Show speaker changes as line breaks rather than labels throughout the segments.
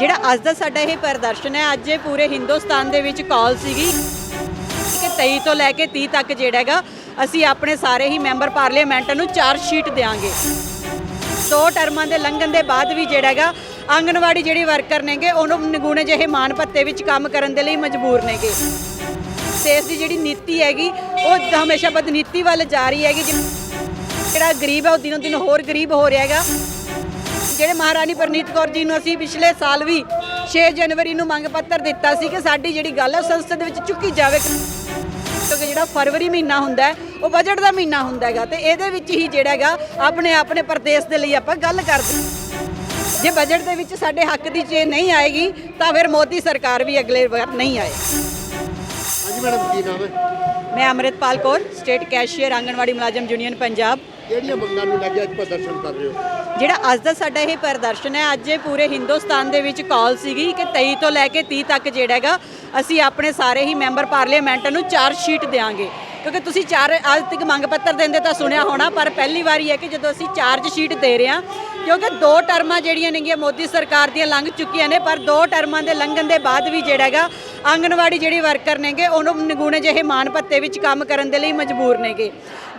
ਜਿਹੜਾ ਅੱਜ ਦਾ ਸਾਡਾ ਇਹ ਪ੍ਰਦਰਸ਼ਨ ਹੈ, ਅੱਜ ਇਹ ਪੂਰੇ ਹਿੰਦੁਸਤਾਨ ਦੇ ਵਿੱਚ ਕਾਲ ਸੀਗੀ। ਕਿ 23 ਤੋਂ ਲੈ ਕੇ 30 ਤੱਕ ਜਿਹੜਾ ਹੈਗਾ, ਅਸੀਂ ਆਪਣੇ ਸਾਰੇ ਹੀ ਮੈਂਬਰ ਪਾਰਲੀਮੈਂਟ ਨੂੰ ਚਾਰਜ ਸ਼ੀਟ ਦੇਵਾਂਗੇ ਦੋ ਟਰਮਾਂ ਦੇ ਲੰਘਣ ਦੇ ਬਾਅਦ ਵੀ ਜਿਹੜਾ ਹੈਗਾ ਆਂਗਨਵਾੜੀ ਜਿਹੜੀ ਵਰਕਰ ਨੇਗੇ, ਉਹਨੂੰ ਨਿਗੂਣੇ ਜਿਹੇ ਮਾਨ ਭੱਤੇ ਵਿੱਚ ਕੰਮ ਕਰਨ ਦੇ ਲਈ ਮਜਬੂਰ ਨੇਗੇ। ਦੇਸ਼ ਦੀ ਜਿਹੜੀ ਨੀਤੀ ਹੈਗੀ, ਉਹ ਹਮੇਸ਼ਾ ਬਦਨੀਤੀ ਵੱਲ ਜਾ ਰਹੀ ਹੈਗੀ। ਜਿ- ਜਿਹੜਾ ਗਰੀਬ ਹੈ, ਉਹ ਦਿਨੋਂ ਦਿਨ ਹੋਰ ਗਰੀਬ ਹੋ ਰਿਹਾ ਹੈਗਾ। ਜਿਹੜੇ ਮਹਾਰਾਣੀ ਪ੍ਰਨੀਤ ਕੌਰ ਜੀ ਨੂੰ ਅਸੀਂ ਪਿਛਲੇ ਸਾਲ ਵੀ 6 ਜਨਵਰੀ ਨੂੰ ਮੰਗ ਪੱਤਰ ਦਿੱਤਾ ਸੀ ਕਿ ਸਾਡੀ ਜਿਹੜੀ ਗੱਲ ਹੈ ਸੰਸਦ ਦੇ ਵਿੱਚ ਚੁੱਕੀ ਜਾਵੇ। ਕਿਉਂਕਿ ਜਿਹੜਾ ਫਰਵਰੀ ਮਹੀਨਾ ਹੁੰਦਾ ਹੈ ਉਹ ਬਜਟ ਦਾ ਮਹੀਨਾ ਹੁੰਦਾ ਹੈਗਾ ਤੇ ਇਹਦੇ ਵਿੱਚ ਹੀ ਜਿਹੜਾ ਹੈਗਾ ਆਪਣੇ ਆਪਣੇ ਪ੍ਰਦੇਸ਼ ਦੇ ਲਈ ਆਪਾਂ ਗੱਲ ਕਰਦੇ। ਜੇ ਬਜਟ ਦੇ ਵਿੱਚ ਸਾਡੇ ਹੱਕ ਦੀ ਚੀਜ਼ ਨਹੀਂ ਆਏਗੀ ਤਾਂ ਫਿਰ ਮੋਦੀ ਸਰਕਾਰ ਵੀ ਅਗਲੇ ਵਾਰ ਨਹੀਂ ਆਏ।
ਹਾਂਜੀ ਮੈਡਮ ਕੀ ਨਾਮ ਹੈ?
ਮੈਂ ਅਮਰਿਤਪਾਲ ਕੌਰ ਸਟੇਟ ਕੈਸ਼ੀਅਰ ਆਂਗਣਵਾੜੀ ਮੁਲਾਜ਼ਮ ਯੂਨੀਅਨ ਪੰਜਾਬ।
ਕਿਹੜੀਆਂ ਮੰਗਾਂ ਨੂੰ ਲੈ ਕੇ ਅੱਜ ਪ੍ਰਦਰਸ਼ਨ ਕਰ ਰਹੇ ਹੋ?
ਜਿਹੜਾ ਅੱਜ ਦਾ ਸਾਡਾ ਇਹ ਪ੍ਰਦਰਸ਼ਨ ਹੈ, ਅੱਜ ਇਹ ਪੂਰੇ ਹਿੰਦੁਸਤਾਨ ਦੇ ਵਿੱਚ ਕਾਲ ਸੀਗੀ ਕਿ 23 ਤੋਂ ਲੈ ਕੇ 30 ਤੱਕ ਜਿਹੜਾ ਹੈਗਾ, ਅਸੀਂ ਆਪਣੇ ਸਾਰੇ ਹੀ ਮੈਂਬਰ ਪਾਰਲੀਮੈਂਟ ਨੂੰ ਚਾਰਜ ਸ਼ੀਟ ਦੇਵਾਂਗੇ ਕਿਉਂਕਿ ਤੁਸੀਂ ਚਾਰ, ਅੱਜ ਤੱਕ ਮੰਗ ਪੱਤਰ ਦਿੰਦੇ ਤਾਂ ਸੁਣਿਆ ਹੋਣਾ, ਪਰ ਪਹਿਲੀ ਵਾਰੀ ਹੈ ਕਿ ਜਦੋਂ ਅਸੀਂ ਚਾਰਜ ਸ਼ੀਟ ਦੇ ਰਹੇ ਹਾਂ ਕਿਉਂਕਿ ਦੋ ਟਰਮਾਂ ਜਿਹੜੀਆਂ ਨੇਗੀਆਂ ਮੋਦੀ ਸਰਕਾਰ ਦੀਆਂ ਲੰਘ ਚੁੱਕੀਆਂ ਨੇ, ਪਰ ਦੋ ਟਰਮਾਂ ਦੇ ਲੰਘਣ ਦੇ ਬਾਅਦ ਵੀ ਜਿਹੜਾ ਹੈਗਾ ਆਂਗਣਵਾੜੀ ਜਿਹੜੀ ਵਰਕਰ ਨੇਗੇ, ਉਹਨੂੰ ਨਿਗੂਣੇ ਜਿਹੇ ਮਾਨ ਭੱਤੇ ਵਿੱਚ ਕੰਮ ਕਰਨ ਦੇ ਲਈ ਮਜਬੂਰ ਨੇਗੇ।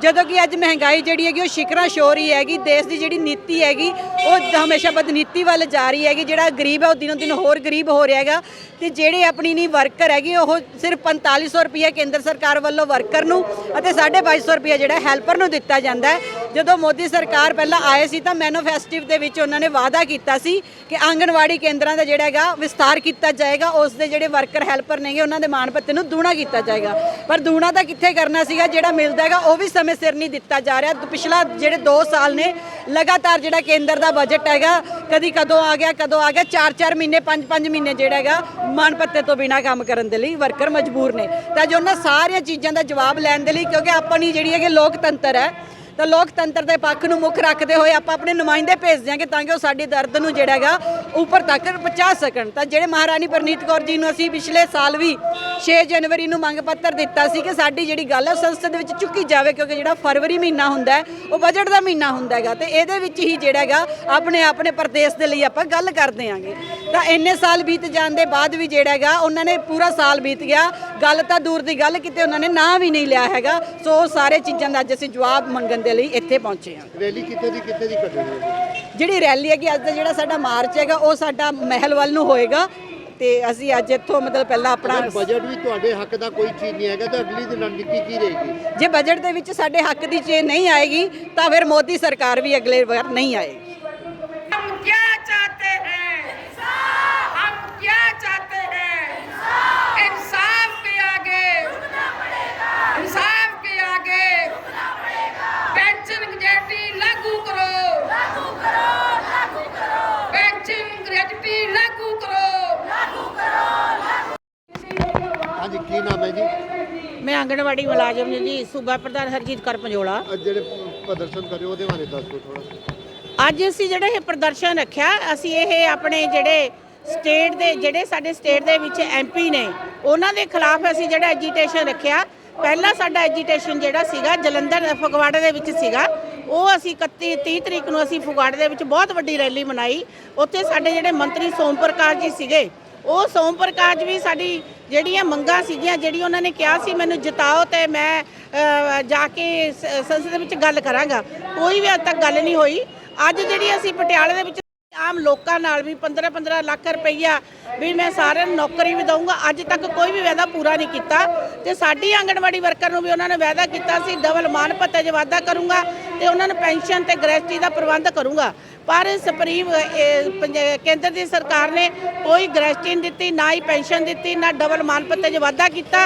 ਜਦੋਂ ਕਿ ਅੱਜ ਮਹਿੰਗਾਈ ਜਿਹੜੀ ਹੈਗੀ, ਉਹ ਸ਼ਿਕਰਾਂ ਛੋ ਰਹੀ ਹੈਗੀ, ਦੇਸ਼ ਦੀ ਜਿਹੜੀ ਨੀਤੀ ਹੈਗੀ, ਉਹ ਹਮੇਸ਼ਾ ਬਦਨੀਤੀ ਵੱਲ ਜਾ ਰਹੀ ਹੈਗੀ, ਜਿਹੜਾ ਗਰੀਬ ਹੈ, ਉਹ ਦਿਨੋਂ ਦਿਨ ਹੋਰ ਗਰੀਬ ਹੋ ਰਿਹਾ ਹੈਗਾ। ਤੇ ਜਿਹੜੇ ਆਪਣੀ ਨਹੀਂ ਵਰਕਰ ਹੈਗੀ, ਉਹ ਸਿਰਫ 4500 ਰੁਪਏ ਕੇਂਦਰ ਸਰਕਾਰ ਵੱਲੋਂ ਵਰਕਰ ਨੂੰ ਅਤੇ 2250 ਰੁਪਏ ਜਿਹੜਾ ਹੈਲਪਰ ਨੂੰ ਦਿੱਤਾ ਜਾਂਦਾ ਹੈ। ਜਦੋਂ ਮੋਦੀ ਸਰਕਾਰ ਪਹਿਲਾਂ ਆਏ ਸੀ ਤਾਂ ਮੈਨੂਫੈਸਟਿਵ ਦੇ ਵਿੱਚ ਉਹਨਾਂ ਨੇ ਵਾਅਦਾ ਕੀਤਾ ਸੀ ਕਿ ਆਂਗਣਵਾੜੀ ਕੇਂਦਰਾਂ ਦਾ ਜਿਹੜਾ ਹੈਗਾ ਵਿਸਤਾਰ ਕੀਤਾ ਜਾਏਗਾ, ਉਸ ਦੇ ਜਿਹੜੇ ਵਰਕਰ ਹੈਲਪਰ ਨੇਗੇ, ਉਹਨਾਂ ਦੇ ਮਾਣ ਪੱਤੇ ਨੂੰ ਦੂਣਾ ਕੀਤਾ ਜਾਏਗਾ। ਪਰ ਦੂਣਾ ਤਾਂ ਕਿੱਥੇ ਕਰਨਾ ਸੀਗਾ, ਜਿਹੜਾ ਮਿਲਦਾ ਹੈਗਾ ਉਹ ਵੀ ਸਮੇਂ ਸਿਰ ਨਹੀਂ ਦਿੱਤਾ ਜਾ ਰਿਹਾ। ਪਿਛਲਾ ਜਿਹੜੇ 2 ਸਾਲ ਨੇ, ਲਗਾਤਾਰ ਜਿਹੜਾ ਕੇਂਦਰ ਦਾ ਬਜਟ ਹੈਗਾ, ਕਦੀ ਕਦੋਂ ਆ ਗਿਆ, ਕਦੋਂ ਆ ਗਿਆ 4-4 ਮਹੀਨੇ 5-5 ਮਹੀਨੇ ਜਿਹੜਾ ਹੈਗਾ, ਮਾਣ ਪੱਤੇ ਤੋਂ ਬਿਨਾ ਕੰਮ ਕਰਨ ਦੇ ਲਈ ਵਰਕਰ ਮਜਬੂਰ ਨੇ। ਤਾਂ ਜੋ ਉਹਨਾਂ ਸਾਰੀਆਂ ਚੀਜ਼ਾਂ ਦਾ ਜਵਾਬ ਲੈਣ ਦੇ ਲਈ, ਕਿਉਂਕਿ ਆਪਣੀ ਜਿਹੜੀ ਹੈਗੀ ਲੋਕਤੰਤਰ ਹੈ ਤਾਂ ਲੋਕਤੰਤਰ ਦੇ ਪੱਖ ਨੂੰ ਮੁੱਖ ਰੱਖਦੇ ਹੋਏ ਆਪਾਂ ਆਪਣੇ ਨੁਮਾਇੰਦੇ ਭੇਜ ਦਿਆਂਗੇ ਤਾਂ ਕਿ ਉਹ ਸਾਡੀ ਦਰਦ ਨੂੰ ਜਿਹੜਾ ਹੈਗਾ ਉੱਪਰ ਤੱਕ ਪਹੁੰਚਾ ਸਕਣ। ਤਾਂ ਜਿਹੜੇ ਮਹਾਰਾਣੀ ਪਰਨੀਤ ਕੌਰ ਜੀ ਨੂੰ ਅਸੀਂ ਪਿਛਲੇ ਸਾਲ ਵੀ 6 ਜਨਵਰੀ ਨੂੰ ਮੰਗ ਪੱਤਰ ਦਿੱਤਾ ਸੀ ਕਿ ਸਾਡੀ ਜਿਹੜੀ ਗੱਲ ਹੈ ਉਹ ਸੰਸਦ ਵਿੱਚ ਚੁੱਕੀ ਜਾਵੇ, ਕਿਉਂਕਿ ਜਿਹੜਾ ਫਰਵਰੀ ਮਹੀਨਾ ਹੁੰਦਾ ਹੈ, ਉਹ ਬਜਟ ਦਾ ਮਹੀਨਾ ਹੁੰਦਾ ਹੈਗਾ। ਤੇ ਇਹਦੇ ਵਿੱਚ ਹੀ ਜਿਹੜਾ ਹੈਗਾ, ਆਪਣੇ ਆਪਣੇ ਪ੍ਰਦੇਸ਼ ਦੇ ਲਈ ਆਪਾਂ ਗੱਲ ਕਰਦੇ ਆਂਗੇ ਤਾਂ ਇੰਨੇ ਸਾਲ ਬੀਤ ਜਾਣ ਦੇ ਬਾਅਦ ਵੀ ਜਿਹੜਾ ਹੈਗਾ, ਉਹਨਾਂ ਨੇ ਪੂਰਾ ਸਾਲ ਬੀਤ ਗਿਆ। ਗੱਲ ਤਾਂ ਦੂਰ ਦੀ ਗੱਲ, ਕਿਤੇ ਉਹਨਾਂ ਨੇ ਨਾਂ ਵੀ ਨਹੀਂ ਲਿਆ ਹੈਗਾ। ਸੋ ਉਹ ਸਾਰੇ ਚੀਜ਼ਾਂ ਦਾ ਅੱਜ ਅਸੀਂ ਜਵਾਬ ਮੰਗਣ ਦੇ ਲਈ ਇੱਥੇ ਪਹੁੰਚੇ ਹਾਂ।
ਰੈਲੀ ਕਿੱਥੇ ਦੀ ਕਿੱਥੇ ਦੀ ਕੱਢਣੀ
ਜਿਹੜੀ ਰੈਲੀ ਹੈ ਕਿ ਅੱਜ ਦਾ ਜਿਹੜਾ ਸਾਡਾ ਮਾਰਚ ਹੈਗਾ ਉਹ ਸਾਡਾ ਮਹਿਲ ਵੱਲ ਨੂੰ ਹੋਏਗਾ। ਤੇ ਅਸੀਂ ਅੱਜ ਇੱਥੋਂ ਮਤਲਬ ਪਹਿਲਾਂ ਆਪਣਾ
ਬਜਟ ਵੀ ਤੁਹਾਡੇ ਹੱਕ ਦਾ ਕੋਈ ਚੀਜ਼ ਨਹੀਂ ਹੈਗਾ ਤਾਂ ਅਗਲੀ ਦੀ ਰਣਨੀਤੀ ਕੀ ਰਹੇਗੀ?
ਜੇ ਬਜਟ ਦੇ ਵਿੱਚ ਸਾਡੇ ਹੱਕ ਦੀ ਚੀਜ਼ ਨਹੀਂ ਆਏਗੀ ਤਾਂ ਫਿਰ ਮੋਦੀ ਸਰਕਾਰ ਵੀ ਅਗਲੇ ਵਾਰ ਨਹੀਂ ਆਏਗੀ।
ਕੀ ਨਾਮ ਹੈ ਜੀ?
ਮੈਂ ਆਂਗਣਵਾੜੀ ਮੁਲਾਜ਼ਮ ਹਾਂ ਜੀ ਸੂਬਾ ਪ੍ਰਧਾਨ ਹਰਜੀਤ ਕੌਰ ਪੰਜੋਲਾ।
ਅੱਜ ਜਿਹੜੇ ਪ੍ਰਦਰਸ਼ਨ ਕਰ ਰਹੇ ਹੋ ਉਹਦੇ ਬਾਰੇ ਦੱਸ ਥੋੜਾ
ਅੱਜ ਅਸੀਂ ਜਿਹੜਾ ਇਹ ਪ੍ਰਦਰਸ਼ਨ ਰੱਖਿਆ ਅਸੀਂ ਇਹ ਆਪਣੇ ਜਿਹੜੇ ਸਟੇਟ ਦੇ ਜਿਹੜੇ ਸਾਡੇ ਸਟੇਟ ਦੇ ਵਿੱਚ ਐਮਪੀ ਨੇ ਉਹਨਾਂ ਦੇ ਖਿਲਾਫ ਅਸੀਂ ਜਿਹੜਾ ਐਜੀਟੇਸ਼ਨ ਰੱਖਿਆ। ਪਹਿਲਾ ਸਾਡਾ ਐਜੀਟੇਸ਼ਨ ਜਿਹੜਾ ਸੀਗਾ ਜਲੰਧਰ ਫਗਵਾੜੇ ਦੇ ਵਿੱਚ ਸੀਗਾ। ਉਹ ਅਸੀਂ 31 30 ਤਰੀਕ ਨੂੰ ਅਸੀਂ ਫਗਵਾੜੇ ਦੇ ਵਿੱਚ ਬਹੁਤ ਵੱਡੀ ਰੈਲੀ ਮਨਾਈ। ਉੱਥੇ ਸਾਡੇ ਜਿਹੜੇ ਮੰਤਰੀ ਸੋਮ ਪ੍ਰਕਾਸ਼ ਜੀ ਸੀਗੇ ਉਹ ਸੋਮ ਪ੍ਰਕਾਸ਼ ਵੀ ਸਾਡੀ ਜਿਹੜੀਆਂ ਮੰਗਾਂ ਸੀਗੀਆਂ, ਜਿਹੜੀ ਉਹਨਾਂ ਨੇ ਕਿਹਾ ਸੀ, ਮੈਨੂੰ ਜਿਤਾਓ ਤੇ ਮੈਂ ਜਾ ਕੇ ਸ- ਸੰਸਦ ਵਿੱਚ ਗੱਲ ਕਰਾਂਗਾ। ਕੋਈ ਵੀ ਅੱਜ ਤੱਕ ਗੱਲ ਨਹੀਂ ਹੋਈ। ਅੱਜ ਜਿਹੜੀ ਅਸੀਂ ਪਟਿਆਲੇ ਦੇ ਵਿੱਚ ਆਮ ਲੋਕਾਂ ਨਾਲ ਵੀ 15 15 ਲੱਖ ਰੁਪਈਆ ਵੀ ਮੈਂ ਸਾਰਿਆਂ ਨੂੰ ਨੌਕਰੀ ਵੀ ਦਊਂਗਾ, ਅੱਜ ਤੱਕ ਕੋਈ ਵੀ ਵਾਅਦਾ ਪੂਰਾ ਨਹੀਂ ਕੀਤਾ। ਤੇ ਸਾਡੀ ਆਂਗਣਵਾੜੀ ਵਰਕਰ ਨੂੰ ਵੀ ਉਹਨਾਂ ਨੇ ਵਾਅਦਾ ਕੀਤਾ ਸੀ, ਡਬਲ ਮਾਨ ਭੱਤੇ 'ਚ ਵਾਅਦਾ ਕਰੂੰਗਾ ਤੇ ਉਹਨਾਂ ਨੂੰ ਪੈਨਸ਼ਨ ਤੇ ਗ੍ਰੈਜੂਟੀ ਦਾ ਪ੍ਰਬੰਧ ਕਰੂੰਗਾ। ਪਰ ਸੁਪਰੀਮ ਪੰਜ- ਕੇਂਦਰ ਦੀ ਸਰਕਾਰ ਨੇ ਕੋਈ ਗ੍ਰੈਜੂਟੀ ਨਹੀਂ ਦਿੱਤੀ ਨਾ ਹੀ ਪੈਨਸ਼ਨ ਦਿੱਤੀ ਨਾ ਡਬਲ ਮਾਨ ਭੱਤੇ 'ਚ ਵਾਅਦਾ ਕੀਤਾ।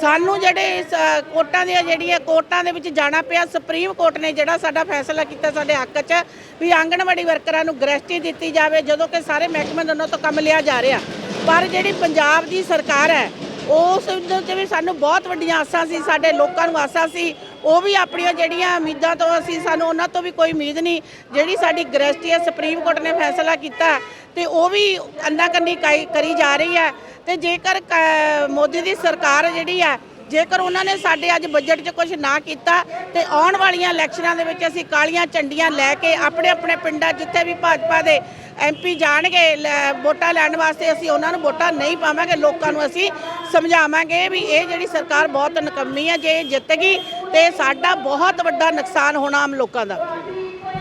ਸਾਨੂੰ ਜਿਹੜੇ ਇਸ, ਕੋਰਟਾਂ ਦੀਆਂ ਜਿਹੜੀਆਂ ਕੋਰਟਾਂ ਦੇ ਵਿੱਚ ਜਾਣਾ ਪਿਆ ਸੁਪਰੀਮ ਕੋਰਟ ਨੇ ਜਿਹੜਾ ਸਾਡਾ ਫੈਸਲਾ ਕੀਤਾ ਸਾਡੇ ਹੱਕ 'ਚ ਵੀ ਆਂਗਣਵਾੜੀ ਵਰਕਰਾਂ ਨੂੰ ਗ੍ਰੈਜੂਟੀ ਦਿੱਤੀ ਜਾਵੇ ਜਦੋਂ ਕਿ ਸਾਰੇ ਮਹਿਕਮੇ ਦੋਨੋਂ ਤੋਂ ਕੰਮ ਲਿਆ ਜਾ ਰਿਹਾ। ਪਰ ਜਿਹੜੀ ਪੰਜਾਬ ਦੀ ਸਰਕਾਰ ਹੈ ਉਸ ਦੇ ਵੀ ਸਾਨੂੰ ਬਹੁਤ ਵੱਡੀਆਂ ਆਸਾਂ ਸੀ ਸਾਡੇ ਲੋਕਾਂ ਨੂੰ ਆਸਾਂ ਸੀ ਉਹ ਵੀ ਆਪਣੀਆਂ ਜਿਹੜੀਆਂ ਉਮੀਦਾਂ ਤੋਂ ਅਸੀਂ ਸਾਨੂੰ ਉਹਨਾਂ ਤੋਂ ਵੀ ਕੋਈ ਉਮੀਦ ਨਹੀਂ, ਜਿਹੜੀ ਸਾਡੀ ਗ੍ਰੈਜੂਟੀ ਹੈ, ਸੁਪਰੀਮ ਕੋਰਟ ਨੇ ਫੈਸਲਾ ਕੀਤਾ ਤੇ ਉਹ ਵੀ ਅੰਨਾ ਕੰਨੀ ਕਰੀ ਜਾ ਰਹੀ ਹੈ ਤੇ ਜੇਕਰ ਕ- ਮੋਦੀ ਦੀ ਸਰਕਾਰ ਜਿਹੜੀ ਹੈ, ਜੇਕਰ ਉਹਨਾਂ ਨੇ ਸਾਡੇ ਅੱਜ ਬਜਟ 'ਚ ਕੁਝ ਨਾ ਕੀਤਾ ਤੇ ਆਉਣ ਵਾਲੀਆਂ ਇਲੈਕਸ਼ਨਾਂ ਦੇ ਵਿੱਚ ਅਸੀਂ ਕਾਲੀਆਂ ਝੰਡੀਆਂ ਲੈ ਕੇ ਆਪਣੇ ਆਪਣੇ ਪਿੰਡਾਂ ਜਿੱਥੇ ਵੀ ਭਾਜਪਾ ਦੇ ਐਮਪੀ ਜਾਣਗੇ, ਲੈ- ਵੋਟਾਂ ਲੈਣ ਵਾਸਤੇ ਅਸੀਂ ਉਹਨਾਂ ਨੂੰ ਵੋਟਾਂ ਨਹੀਂ ਪਾਵਾਂਗੇ, ਲੋਕਾਂ ਨੂੰ ਅਸੀਂ ਸਮਝਾਵਾਂਗੇ ਵੀ ਇਹ ਜਿਹੜੀ ਸਰਕਾਰ ਬਹੁਤ ਨਕੰਮੀ ਹੈ, ਜੇ ਇਹ ਜਿੱਤ ਗਈ ਤੇ ਸਾਡਾ ਬਹੁਤ ਵੱਡਾ ਨੁਕਸਾਨ ਹੋਣਾ ਆਮ ਲੋਕਾਂ ਦਾ।